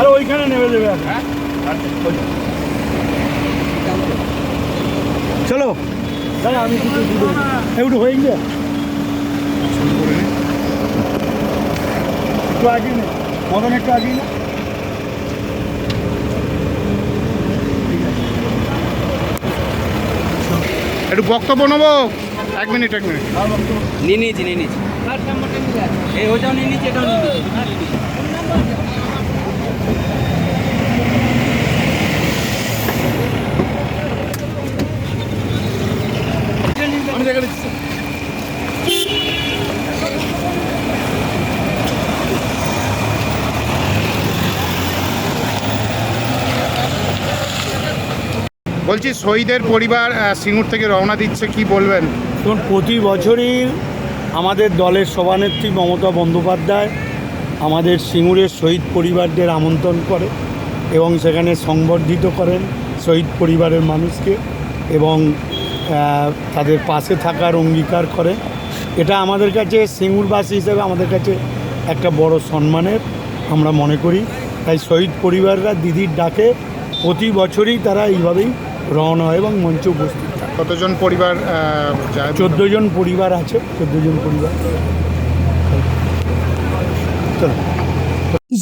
আরে ওইখানে নেমে। চলো। দাদা আমি একটু হয়ে গিয়ে একটু আগে মদন একটু আগে না। একটু বক্তব্য নেব? এক মিনিট এক মিনিট। নিয়ে নিয়েছি নিয়ে নিয়েছি। এই ওটাও নিয়ে নিয়েছি এটাও নিয়ে নিয়েছি। আমি দেখে দিচ্ছি বলছি, শহীদের পরিবার সিঙ্গুর থেকে রওনা দিচ্ছে, কি বলবেন? দেখুন, প্রতি বছরই আমাদের দলের সভানেত্রী মমতা বন্দ্যোপাধ্যায় আমাদের সিঙ্গুরের শহীদ পরিবারদের আমন্ত্রণ করে এবং সেখানে সংবর্ধিত করেন শহীদ পরিবারের মানুষকে এবং তাদের পাশে থাকার অঙ্গীকার করে এটা আমাদের কাছে সিঙ্গুরবাসী হিসেবে আমাদের কাছে একটা বড় সম্মানের, আমরা মনে করি। তাই শহীদ পরিবাররা দিদির ডাকে প্রতি বছরই তারা এইভাবেই রওনা হয় এবং মঞ্চে উপস্থিত কতজন পরিবার যায়? চোদ্দ জন পরিবার আছে চোদ্দ জন পরিবার। চলো।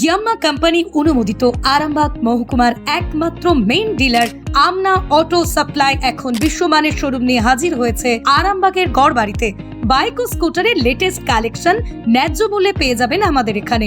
ইয়াম্মা কোম্পানি অনুমোদিত আরামবাগ মহকুমার একমাত্র main dealer Amna auto supply এখন বিশ্বমানের শোরুম নিয়ে হাজির হয়েছে আরামবাগের গড়বাড়িতে। বাইক ও স্কুটারের লেটেস্ট কালেকশন ন্যায্য মূল্যে পেয়ে যাবেন আমাদের এখানে।